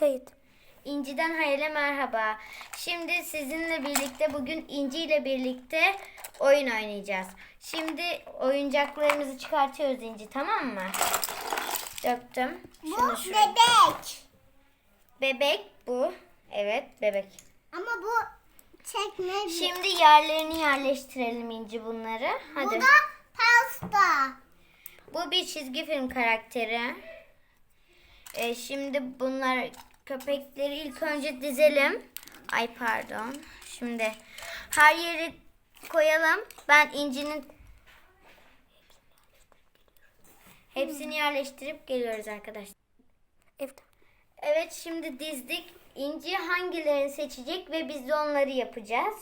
Kayıt. İnci'den Hayal'e merhaba. Şimdi sizinle birlikte bugün İnci ile birlikte oyun oynayacağız. Şimdi oyuncaklarımızı çıkartıyoruz İnci tamam mı? Döktüm. Bu Şunu bebek. Bebek bu. Evet bebek. Ama bu çekme. Şimdi yerlerini yerleştirelim İnci bunları. Hadi. Bu da pasta. Bu bir çizgi film karakteri. Ee, şimdi bunlar köpekleri ilk önce dizelim. Ay pardon. Şimdi her yeri koyalım. Ben incinin hepsini yerleştirip geliyoruz arkadaşlar. Evet. Evet şimdi dizdik. İnci hangilerini seçecek ve biz de onları yapacağız.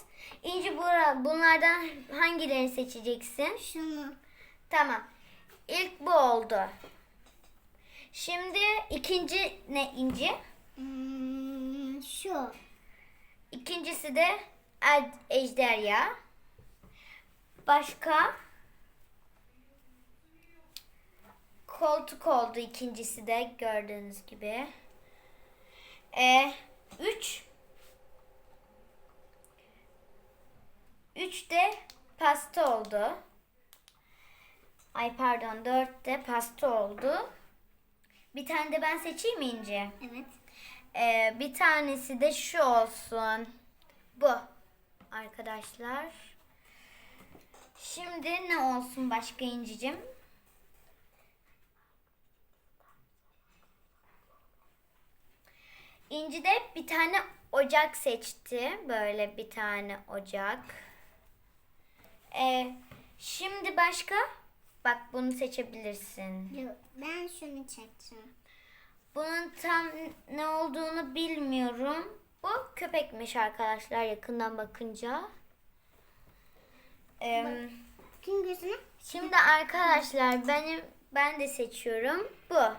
İnci bura- bunlardan hangilerini seçeceksin? Şunu. Tamam. İlk bu oldu. Şimdi ikinci ne inci? Hmm, şu. İkincisi de ejderha. Başka? Koltuk oldu ikincisi de gördüğünüz gibi. E, üç. Üç de pasta oldu. Ay pardon dört de pasta oldu. Bir tane de ben seçeyim mi İnci? Evet. Ee, bir tanesi de şu olsun. Bu. Arkadaşlar. Şimdi ne olsun başka incicim? İnci de bir tane ocak seçti. Böyle bir tane ocak. Ee, şimdi başka? Bak bunu seçebilirsin. Yok, Ben şunu çekeceğim. Bunun tam ne olduğunu bilmiyorum. Bu köpekmiş arkadaşlar yakından bakınca. Ee, Kim gözüne? şimdi arkadaşlar benim ben de seçiyorum. Bu.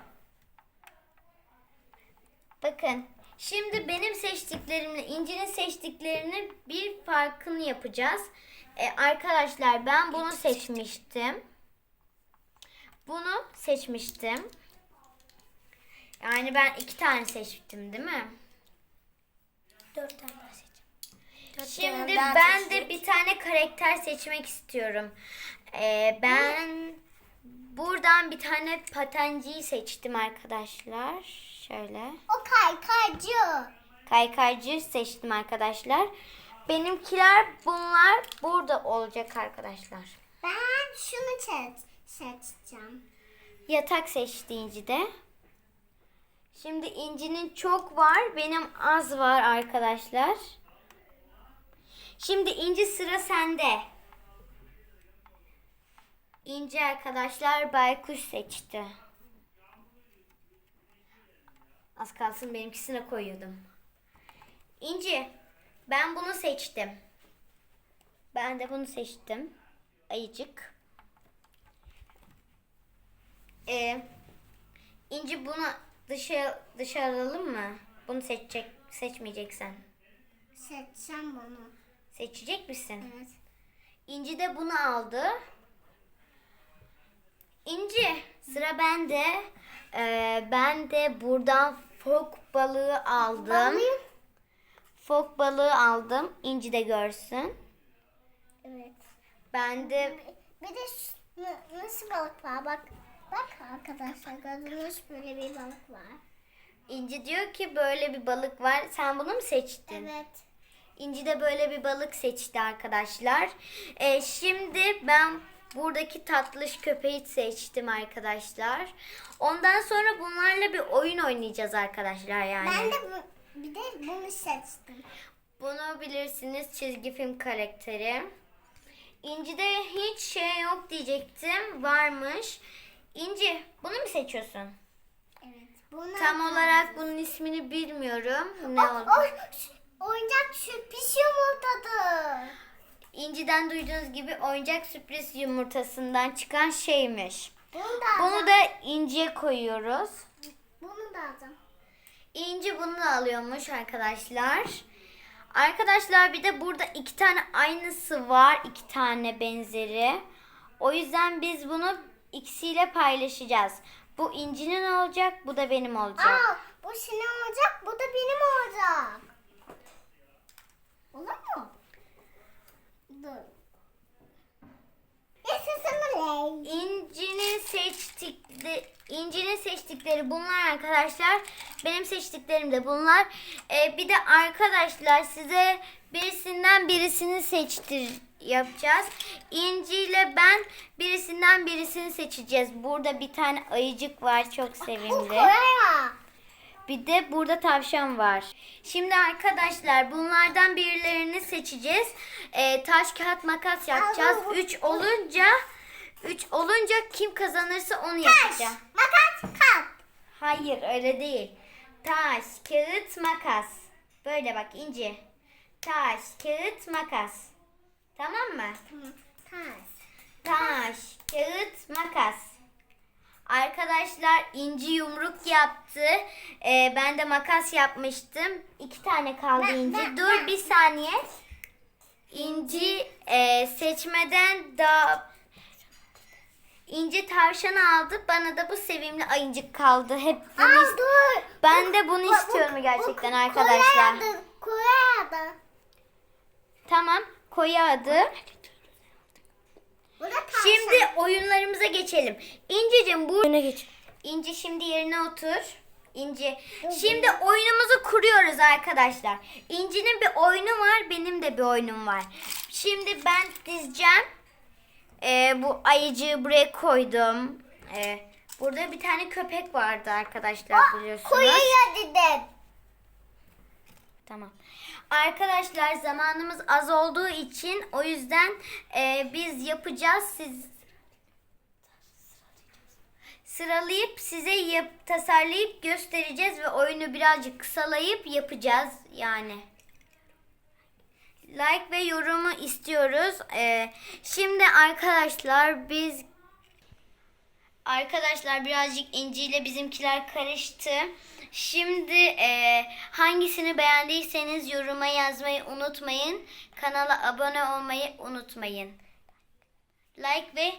Bakın. Şimdi benim seçtiklerimle İnci'nin seçtiklerini bir farkını yapacağız. Ee, arkadaşlar ben bunu seçmiştim. Bunu seçmiştim. Yani ben iki tane seçtim değil mi? Dört tane daha seç. Dört Şimdi daha ben seçecek. de bir tane karakter seçmek istiyorum. Ee, ben buradan bir tane patenciyi seçtim arkadaşlar. Şöyle. O kaykaycı. Kaykaycı seçtim arkadaşlar. Benimkiler bunlar burada olacak arkadaşlar. Ben şunu seç, seçeceğim. Yatak seçti İnci de. Şimdi İnci'nin çok var, benim az var arkadaşlar. Şimdi İnci sıra sende. İnci arkadaşlar baykuş seçti. Az kalsın benimkisine koyuyordum. İnci, ben bunu seçtim. Ben de bunu seçtim. Ayıcık. Ee, İnci bunu dışarı alalım mı? Bunu seçecek seçmeyeceksen. Seçeceğim bunu. Seçecek misin? Evet. İnci de bunu aldı. İnci sıra bende. Ee, ben de buradan fok balığı aldım. Alayım. Fok balığı aldım. İnci de görsün. Evet. Ben de Bir de şu- nasıl balık var? Bak. Bak arkadaşlar gördünüz böyle bir balık var. İnci diyor ki böyle bir balık var. Sen bunu mu seçtin? Evet. İnci de böyle bir balık seçti arkadaşlar. Ee, şimdi ben buradaki tatlış köpeği seçtim arkadaşlar. Ondan sonra bunlarla bir oyun oynayacağız arkadaşlar yani. Ben de bu, bir de bunu seçtim. Bunu bilirsiniz çizgi film karakteri. İnci'de hiç şey yok diyecektim. Varmış. İnci bunu mu seçiyorsun? Evet. Bunu Tam olarak bunun ismini bilmiyorum. Ne oldu? oyuncak sürpriz yumurtadı. İnci'den duyduğunuz gibi oyuncak sürpriz yumurtasından çıkan şeymiş. Bunu da Bunu da inciye koyuyoruz. Bunu da alacağım. İnci bunu da alıyormuş arkadaşlar. Arkadaşlar bir de burada iki tane aynısı var. iki tane benzeri. O yüzden biz bunu ikisiyle paylaşacağız. Bu incinin olacak, bu da benim olacak. Aa, bu senin olacak, bu da benim olacak. Olur mu? Dur. Yaşasın. İnci'nin seçtikleri İnci'nin seçtikleri bunlar arkadaşlar. Benim seçtiklerim de bunlar. Ee, bir de arkadaşlar size birisinden birisini seçtir yapacağız. İnci ile ben birisinden birisini seçeceğiz. Burada bir tane ayıcık var çok sevimli. Bir de burada tavşan var. Şimdi arkadaşlar bunlardan birilerini seçeceğiz. Ee, taş kağıt makas yapacağız. 3 olunca 3 olunca kim kazanırsa onu Taş, yapacağım. makas, kalk. Hayır öyle değil. Taş, kağıt, makas. Böyle bak ince. Taş, kağıt, makas. Tamam mı? Taş. Taş, kağıt, makas. Arkadaşlar inci yumruk yaptı. Ee, ben de makas yapmıştım. İki tane kaldı Ben- inci. ben- Dur ben- bir saniye. İnci e, seçmeden da inci tavşan aldı. Bana da bu sevimli ayıcık kaldı. Hep bunu Aa, dur. ben de bunu Bu- bu- istiyorum gerçekten bu arkadaşlar. Kore'de, Kore'de. Tamam. Koyu adı. Şimdi oyunlarımıza geçelim. İncicim bu oyuna geç. İnci şimdi yerine otur. İnci. Şimdi oyunumuzu kuruyoruz arkadaşlar. İnci'nin bir oyunu var, benim de bir oyunum var. Şimdi ben dizeceğim. Ee, bu ayıcığı buraya koydum. Ee, burada bir tane köpek vardı arkadaşlar biliyorsunuz. Kore'ye dedim. Tamam. Arkadaşlar zamanımız az olduğu için o yüzden e, biz yapacağız. Siz sıralayıp size yap, tasarlayıp göstereceğiz ve oyunu birazcık kısalayıp yapacağız yani. Like ve yorumu istiyoruz. E, şimdi arkadaşlar biz Arkadaşlar birazcık İnci ile bizimkiler karıştı. Şimdi e, hangisini beğendiyseniz yoruma yazmayı unutmayın. Kanala abone olmayı unutmayın. Like ve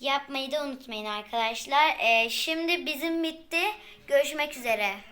yapmayı da unutmayın arkadaşlar. E, şimdi bizim bitti. Görüşmek üzere.